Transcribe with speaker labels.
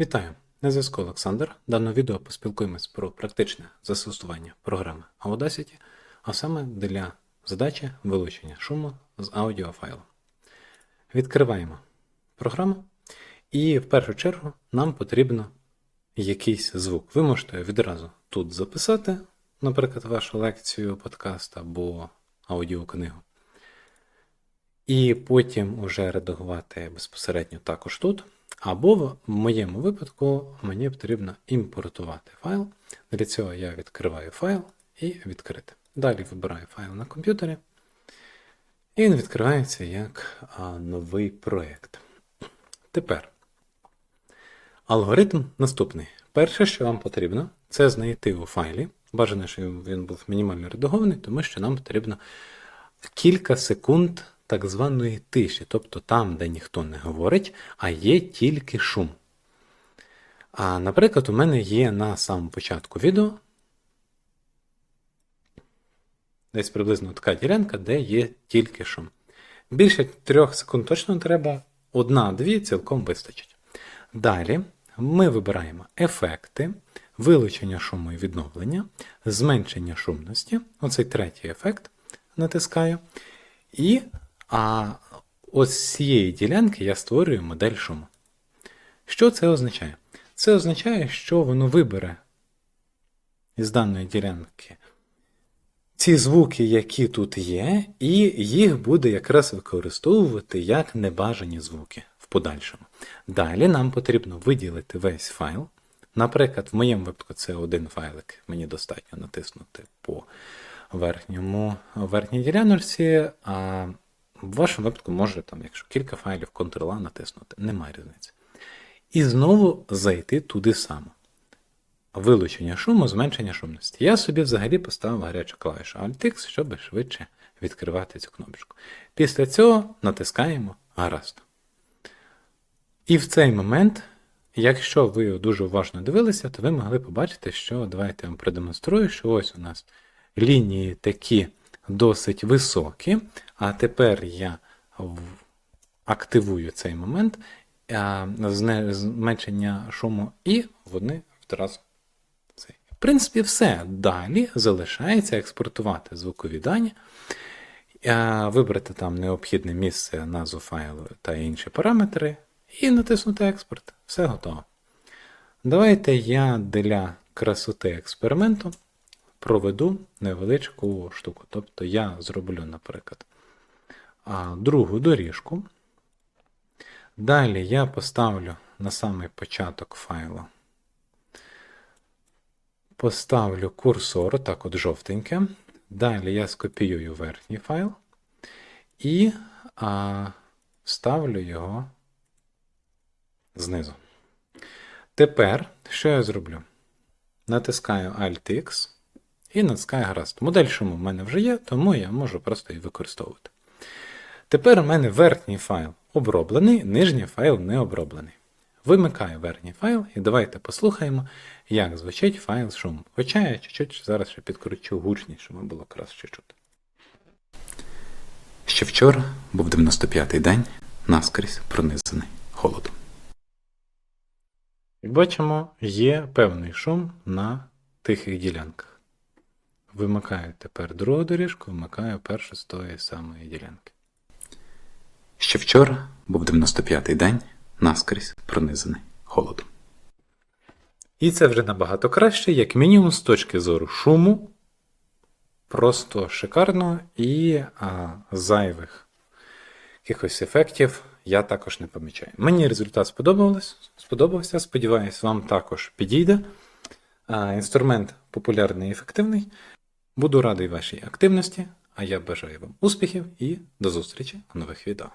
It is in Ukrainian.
Speaker 1: Вітаю! На зв'язку Олександр. Дане відео поспілкуємось про практичне застосування програми Audacity, а саме для задачі вилучення шуму з аудіофайлу. Відкриваємо програму, і в першу чергу нам потрібно якийсь звук. Ви можете відразу тут записати, наприклад, вашу лекцію, подкаст або аудіокнигу. І потім уже редагувати безпосередньо також тут. Або в моєму випадку мені потрібно імпортувати файл. Для цього я відкриваю файл і відкрити. Далі вибираю файл на комп'ютері. І він відкривається як новий проєкт. Тепер алгоритм наступний. Перше, що вам потрібно, це знайти у файлі. Бажано, що він був мінімально редагований, тому що нам потрібно кілька секунд так званої тиші, тобто там, де ніхто не говорить, а є тільки шум. А, Наприклад, у мене є на самому початку відео десь приблизно така ділянка, де є тільки шум. Більше трьох секунд точно треба, одна-дві цілком вистачить. Далі ми вибираємо ефекти, вилучення шуму і відновлення, зменшення шумності. Оцей третій ефект натискаю. І а ось з цієї ділянки я створюю модель шуму. Що це означає? Це означає, що воно вибере із даної ділянки ці звуки, які тут є, і їх буде якраз використовувати як небажані звуки в подальшому. Далі нам потрібно виділити весь файл. Наприклад, в моєму випадку це один файлик, мені достатньо натиснути по верхньому, верхній діляночці, а в вашому випадку може, там, якщо кілька файлів Ctrl-A натиснути, немає різниці. І знову зайти туди само. Вилучення шуму, зменшення шумності. Я собі взагалі поставив гарячу клавішу Alt-X, щоб швидше відкривати цю кнопочку. Після цього натискаємо гаразд. І в цей момент, якщо ви дуже уважно дивилися, то ви могли побачити, що давайте я вам продемонструю, що ось у нас лінії такі досить високі. А тепер я активую цей момент зменшення шуму, і вони вразу. В принципі, все. Далі залишається експортувати звукові дані, вибрати там необхідне місце, назву файлу та інші параметри, і натиснути експорт. Все готово. Давайте я для красоти експерименту проведу невеличку штуку. Тобто я зроблю, наприклад, другу доріжку. Далі я поставлю на самий початок файлу. Поставлю курсор, так от жовтеньке. Далі я скопіюю верхній файл і а, ставлю його знизу. Тепер, що я зроблю? Натискаю Alt-X і натискаю гаразд. Модель шуму в мене вже є, тому я можу просто її використовувати. Тепер у мене верхній файл оброблений, нижній файл не оброблений. Вимикаю верхній файл і давайте послухаємо, як звучить файл з шумом. Хоча я чуть-чуть зараз ще підкручу гучність, щоб було краще чути. Ще вчора був 95-й день, наскрізь пронизаний холодом. Як бачимо, є певний шум на тихих ділянках. Вимикаю тепер другу доріжку, вмикаю першу з тої самої ділянки. Ще вчора був 95-й день, наскрізь пронизаний холодом. І це вже набагато краще, як мінімум, з точки зору шуму. Просто шикарно і а, зайвих якихось ефектів я також не помічаю. Мені результат сподобався. Сподіваюсь, вам також підійде. А, Інструмент популярний і ефективний. Буду радий вашій активності, а я бажаю вам успіхів і до зустрічі у нових відео.